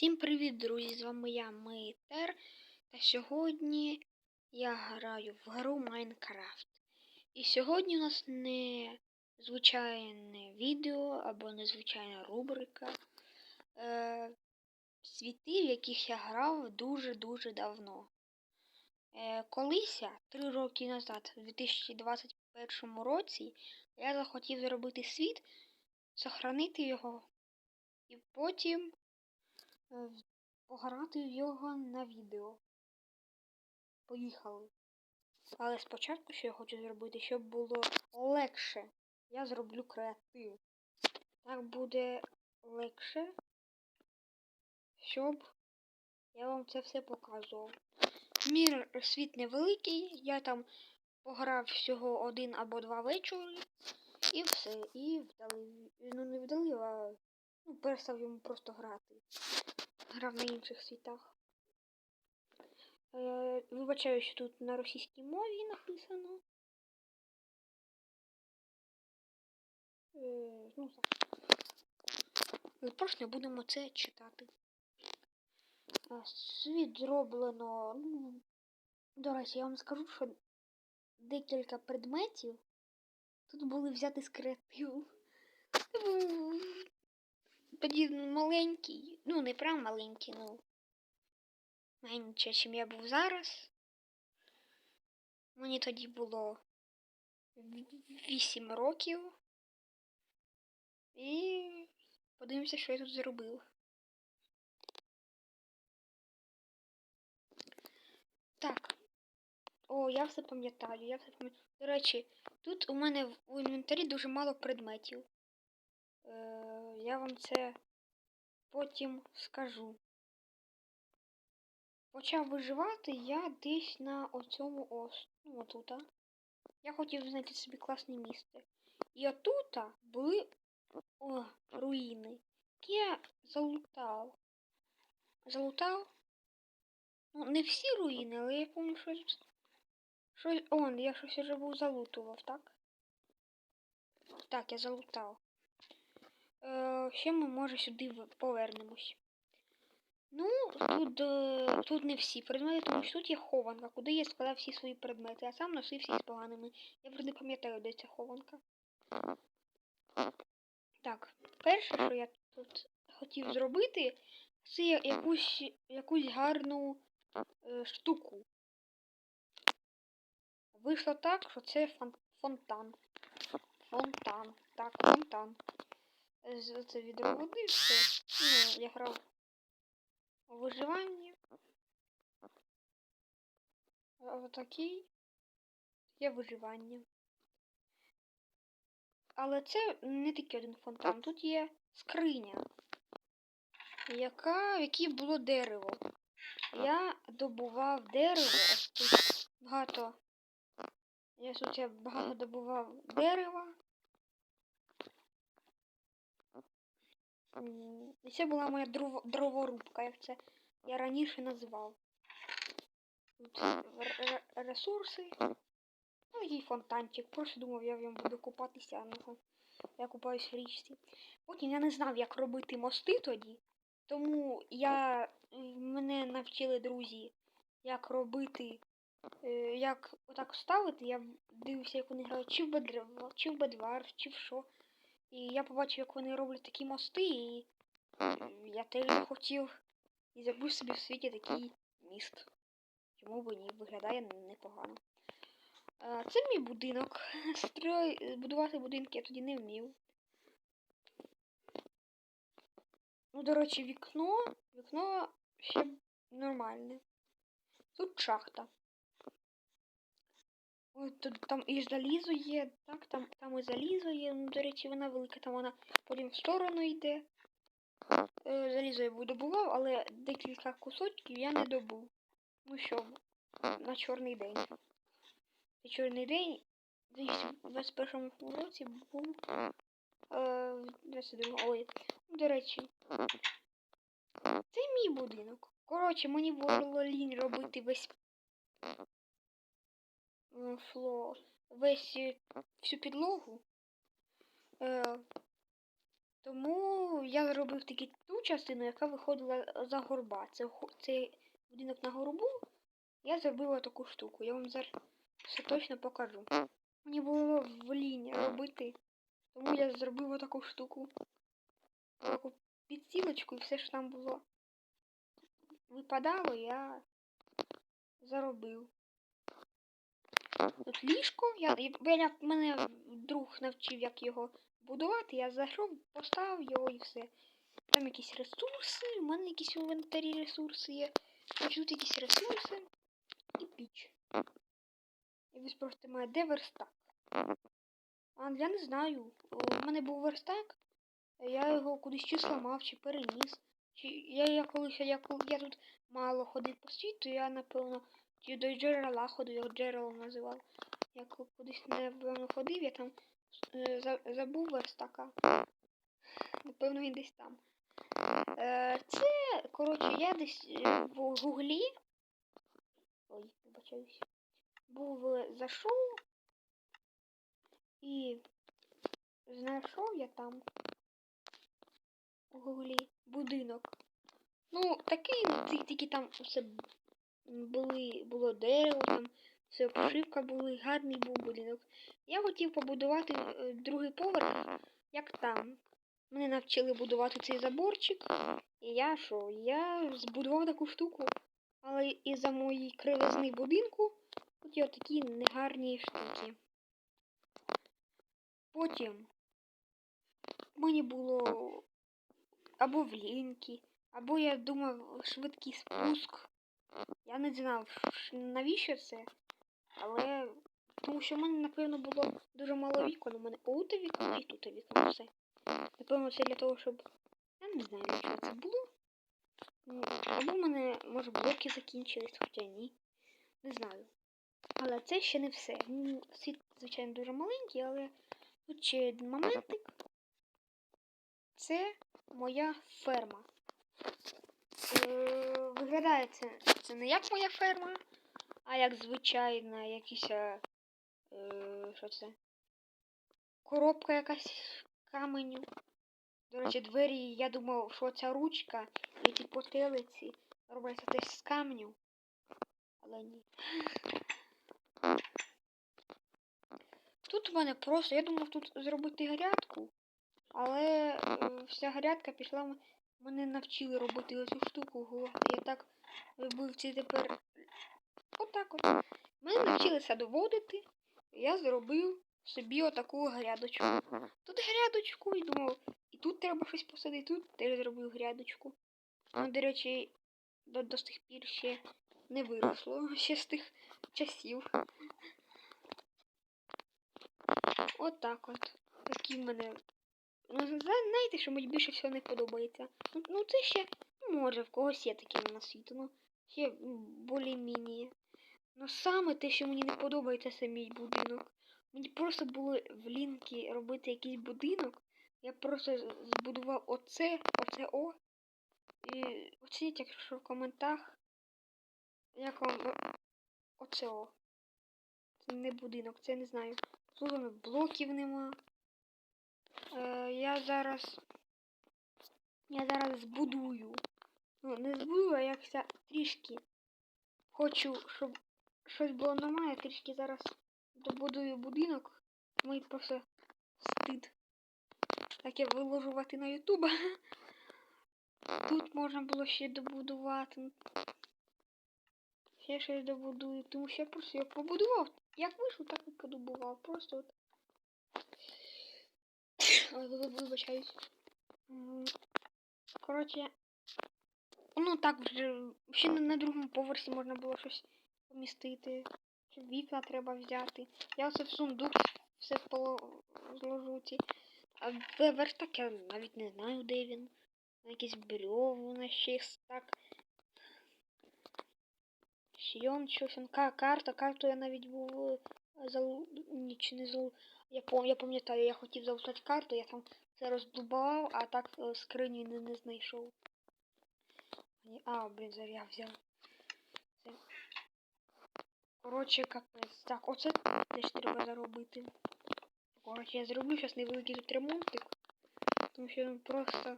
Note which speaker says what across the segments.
Speaker 1: Всім привіт, друзі! З вами я Мейтер. Та сьогодні я граю в гру Майнкрафт. І сьогодні у нас не звичайне відео або незвичайна рубрика. Е, світи, в яких я грав дуже-дуже давно. Е, колися, три роки назад, у 2021 році, я захотів зробити світ, сохранити його. І потім пограти в його на відео. Поїхали. Але спочатку, що я хочу зробити, щоб було легше, я зроблю креатив. Так буде легше, щоб я вам це все показував. Мір світ невеликий, я там пограв всього один або два вечори. І все. І вдали. Ну не вдали, а ну, перестав йому просто грати. Грав на інших світах. Е, вибачаю, що тут на російській мові написано. Е, ну так. Не будемо це читати. Світ зроблено. Ну, до речі, я вам скажу, що декілька предметів тут були взяти з креативу. Тоді маленький, ну не прям маленький, ну менше, чим я був зараз. Мені тоді було 8 років. І подивимося, що я тут зробив. Так. О, я все пам'ятаю, я все пам'ятаю. До речі, тут у мене в інвентарі дуже мало предметів. Е, я вам це потім скажу. Почав виживати я десь на оцьому ос. Ну, отута. Я хотів знайти собі класне місце. І отута були о, руїни. Я залутав. Залутав? Ну, не всі руїни, але я пам'ятаю, щось. Щось. Он, я щось вже був залутував, так? Так, я залутав. Е, ще ми, може, сюди повернемось. Ну, тут, е, тут не всі предмети, тому що тут є хованка, куди я складав всі свої предмети, а сам носився з поганими. Я вже не пам'ятаю, де ця хованка. Так, перше, що я тут хотів зробити, це якусь, якусь гарну е, штуку. Вийшло так, що це фон, фонтан. Фонтан. Так, фонтан. Це відро води. Ну, я грав у виживанні. А Отакий. Є виживання. Але це не тільки один фонтан. Тут є скриня, яка, в якій було дерево. Я добував дерево. ось Тут багато. Я тут я багато добував дерева. М, І це була моя дров- дроворубка, як це я раніше називав. Тут ресурси. Ну і фонтанчик. Просто думав, я в ньому буду купатися, а ну, я купаюсь в річці. Потім я не знав, як робити мости тоді. Тому я мене навчили друзі, як робити, е, як отак ставити. Я дивився, як вони грають чи в Бедр- чи в Бедвар, чи в що. І я побачив, як вони роблять такі мости, і я теж захотів і зробив собі в світі такий міст. Чому б ні, виглядає непогано. Е, Це мій будинок. Строй... Будувати будинки я тоді не вмів. Ну, до речі, вікно. Вікно ще нормальне. Тут шахта. От тут там і залізо є, так, там, там і залізо є. Ну, до речі, вона велика, там вона потім в сторону йде. Е, залізо я добував, але декілька кусочків я не добув. Ну що, на чорний день. І чорний день в 21 році був е, 22 ой. До речі, це мій будинок. Коротше, мені було лінь робити весь фло, весь е, всю підлогу. Е, тому я зробив такий ту частину, яка виходила за горба. Це цей будинок на горбу. Я зробила таку штуку. Я вам зараз все точно покажу. Мені було влінь робити, тому я зробила таку штуку. Таку підстілочку і все, що там було випадало, я заробив. Тут ліжко, я, я, я- мене друг навчив, як його будувати, я зайшов, поставив його і все. Там якісь ресурси, у мене якісь в інвентарі ресурси є. Ось тут якісь ресурси і піч. І ви спросите мене, де верстак? А я не знаю. У мене був верстак, я його кудись чи зламав, чи переніс. Чи я, я колись я, коли- я тут мало ходив по світу, я напевно чи до джерела ходив, його джерелом називав. Я кудись напевно ходив, я там е, забув верстака. Напевно, він десь там. Е, це, коротше, я десь е, в гуглі. Ой, вибачаюсь. Був е, зайшов і знайшов я там у гуглі будинок. Ну, такий, тільки там все б- були, було дерево, там все обшивка були, гарний був будинок. Я хотів побудувати е, другий поверх, як там. Мене навчили будувати цей заборчик. І я що? Я збудував таку штуку. Але із-за моєї кривизни будинку тут є такі негарні штуки. Потім мені було або в ліньки, або я думав швидкий спуск. Я не знав, навіщо це, але тому що в мене, напевно, було дуже мало вікон. У мене тут вікно і тут вікно все. Напевно, це для того, щоб. Я не знаю, чого це було. Або в мене, може, блоки закінчились, хоча ні. Не знаю. Але це ще не все. Світ, звичайно, дуже маленький, але тут ще один моментик. Це моя ферма. Виглядає це, це не як моя ферма, а як звичайна якийсь. е, Що це? Коробка якась каменю. До речі, двері, я думав, що ця ручка і ті потилиці робляться теж з каменю. Але ні. Тут в мене просто, я думав тут зробити грядку, але е, вся грядка пішла. Мене навчили робити оцю штуку. го. Я так робив ці тепер. Отак от. Мене навчили садоводити. і Я зробив собі отаку грядочку. Тут грядочку і думав, і тут треба щось посадити, тут теж зробив грядочку. Ну, до речі, до, до сих пір ще не виросло, ще з тих часів. От от. Такі в мене. Ну, знаєте, що мені більше всього не подобається. Ну, це ще, може, в когось є таке на світу, ну, ще м, більш-міні. Ну саме те, що мені не подобається, це будинок. Мені просто було в лінки робити якийсь будинок. Я просто збудував оце, оце о. І оцініть, якщо в коментах. Як вам оце о. Це не будинок, це не знаю. Тут блоків нема. Е, я зараз. Я зараз збудую. Ну, не збудую, а як ся трішки. Хочу, щоб щось було нормально, трішки зараз добудую будинок. Мій просто стид. Таке виложувати на Ютуб. Тут можна було ще добудувати. Ще щось добудую, тому що я просто його побудував. Як вийшов, так і подобував. Просто от. Вибачаюсь. Коротше. Ну так вже. Ще на, другому поверсі можна було щось помістити. Вікна треба взяти. Я оце в сундук все зложу ці. А верстак я навіть не знаю, де він. На якийсь брьову на щось так. Он щось. карта, карту я навіть був залу... Ніч не залу. Я пам... я пам'ятаю, я хотів залутати карту, я там це роздубав, а так е, скриню не, не знайшов. А, блін, зараз я взяв. Це. Коротше, капець. Так, оце теж треба заробити. Коротше, я зроблю зараз невеликий тут ремонтик. Тому що він просто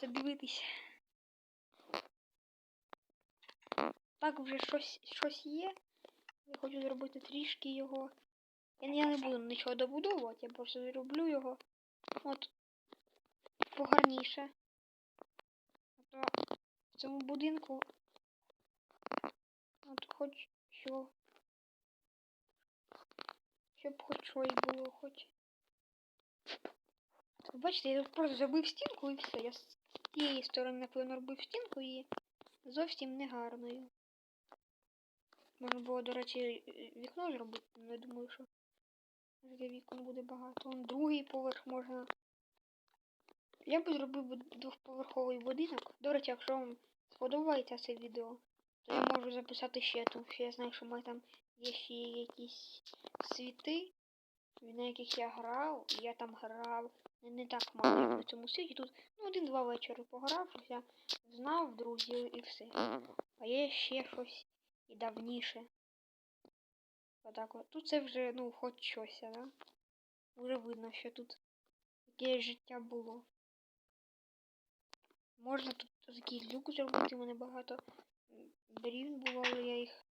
Speaker 1: це дивитись. Так вже щось, щось є. Я хочу зробити трішки його. Я, я не буду нічого добудовувати, я просто зроблю його. От погарніше. А то в цьому будинку. От хоч що. Щоб хоч щось було, хоч. Бачите, я просто забив стінку і все. Я з тієї сторони, напевно, робив стінку і зовсім не гарною. Можна було, до речі, вікно зробити, але думаю, що для вікон буде багато. Вон другий поверх можна. Я би зробив двохповерховий будинок. До речі, якщо вам сподобається це відео, то я можу записати ще, тому що я знаю, що в мене там є ще якісь світи, на яких я грав, я там грав не, так мало, як на цьому світі. Тут ну, один-два вечори пограв, я знав друзів і все. А є ще щось і давніше. Отак от. Тут це вже, ну, хоч щось, да? Вже видно, що тут таке життя було. Можна тут такий люк зробити, у мене багато брівн було, але я їх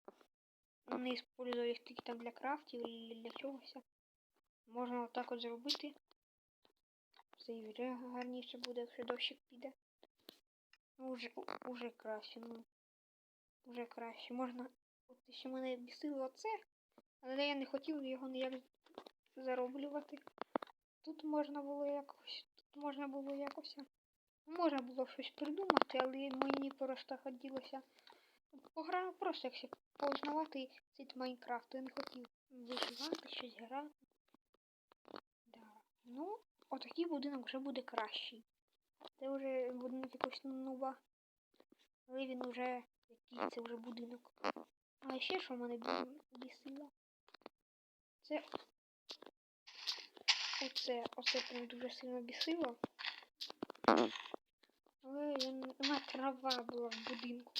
Speaker 1: не использую їх тільки там для крафтів і для чогось. Можна отак от зробити. Це і вже гарніше буде, якщо дощик піде. Ну, уже, уже краще, ну. Уже краще. Можна. От ще мене бісило оце, але я не хотів його ніяк зароблювати. Тут можна було якось. Тут можна було якось. Можна було щось придумати, але мені просто хотілося пограти просто якщо познавати цей Майнкрафт. Я не хотів виживати, щось грати. Да. Ну, отакий будинок вже буде кращий. Це вже будинок якось нуба. Але він вже який це вже будинок. А ще що в мене бісило? Це оце, оце прям дуже сильно бісило. Але я вона трава була в будинку.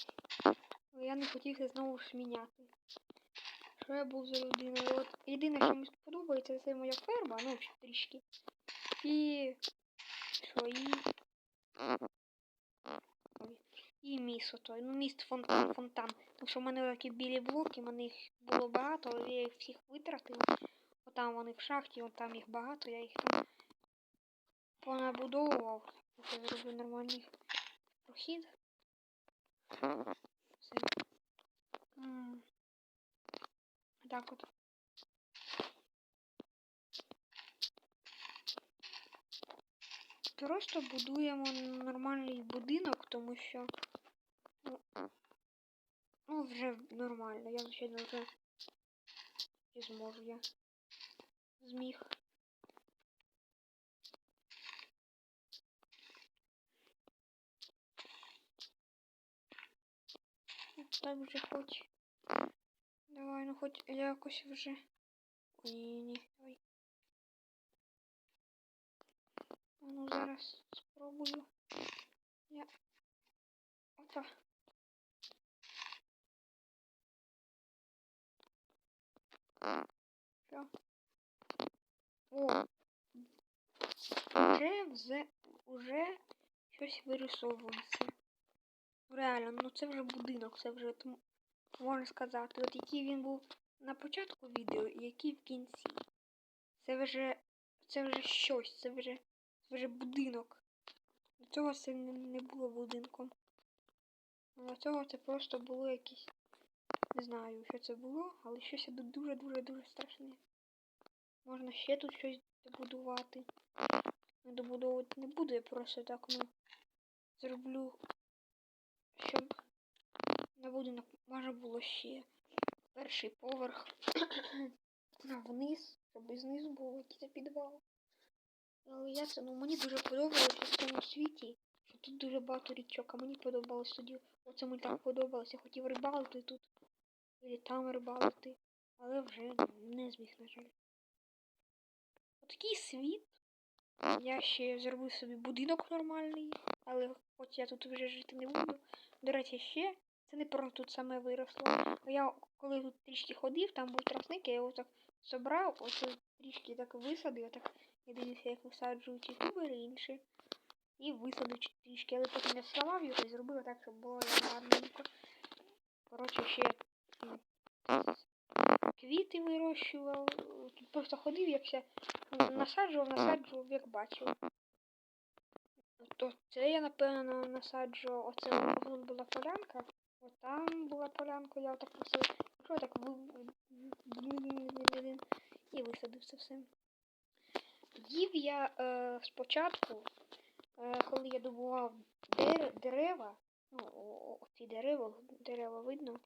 Speaker 1: Але я не хотів це знову ж міняти. Що я був за людиною? От єдине, що мені сподобається, це моя ферма, ну трішки. І що і. І міст отой. Ну міст фонтан, фонтан. Тому що в мене такі білі блоки, в мене їх було багато, але я їх всіх витратив. Отам вони в шахті, от там їх багато, я їх там понабудовував. Я зроблю нормальний прохід. Все. Так от. Просто будуємо нормальний будинок, тому що ну, вже нормально. Я звичайно вже і зможу я. Зміг. Так вже хоч. Давай, ну хоч якось вже. Ні, ні, давай. А ну зараз спробую. Я. Опа. Що? О! Уже вже, уже щось вирисовується. Реально, ну це вже будинок, це вже тому можна сказати. От який він був на початку відео і який в кінці. Це вже це вже щось, це вже це вже будинок. До цього це не, не було будинком. До цього це просто було якесь. Не знаю, що це було, але щось дуже-дуже-дуже страшне. Можна ще тут щось добудувати. Не добудовувати не буду, я просто так, ну, зроблю, щоб на будинок може було ще перший поверх вниз, щоб і знизу було якийсь підвал. Але я це, ну мені дуже подобалося в цьому світі, що тут дуже багато річок, а мені подобалось тоді. Оце мені так подобалося. я Хотів рибалити тут. І там рибалити. Але вже не зміг, на жаль. Отакий світ. Я ще зробив собі будинок нормальний, але хоч я тут вже жити не буду. До речі, ще це не просто тут саме виросло. Я коли тут трішки ходив, там був тросник, я його так собрав, оце трішки так висадив, так я дивився, як висаджують ютубери інші. і висадив трішки, але потім я сламав його і зробив так, щоб було гарненько. Коротше, ще квіти вирощував. Тут просто ходив, якся насаджував, насаджував, як бачив. То це я напевно насаджував. Оце була полянка. От там була полянка, я так посадив. Що так і висадив це все. Їв я е, спочатку, е, коли я добував дерева, ну, о- о- дерева, дерева видно,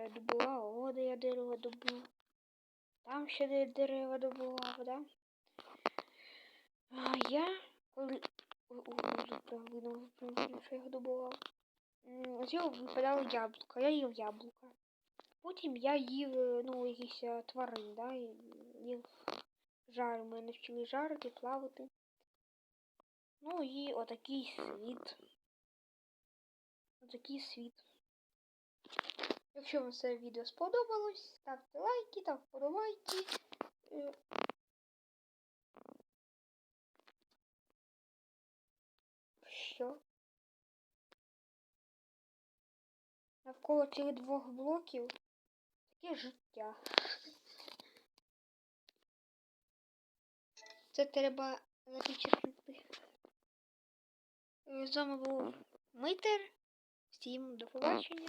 Speaker 1: я добував, о, де я дерева добув. Там ще де дерева добував, да? А я, коли видно, що його добував. З нього випадало яблуко, я їв яблука. Потім я їв, е, ну, якісь е, тварин, да, їв жар, мене вчили жарити, плавати. Ну і отакий світ. Отакий світ. Якщо вам це відео сподобалось, ставте лайки та вподобайки. Е, Що? Навколо цих двох блоків таке життя. Це треба запечатлити. З вами був Митер. Всім до побачення.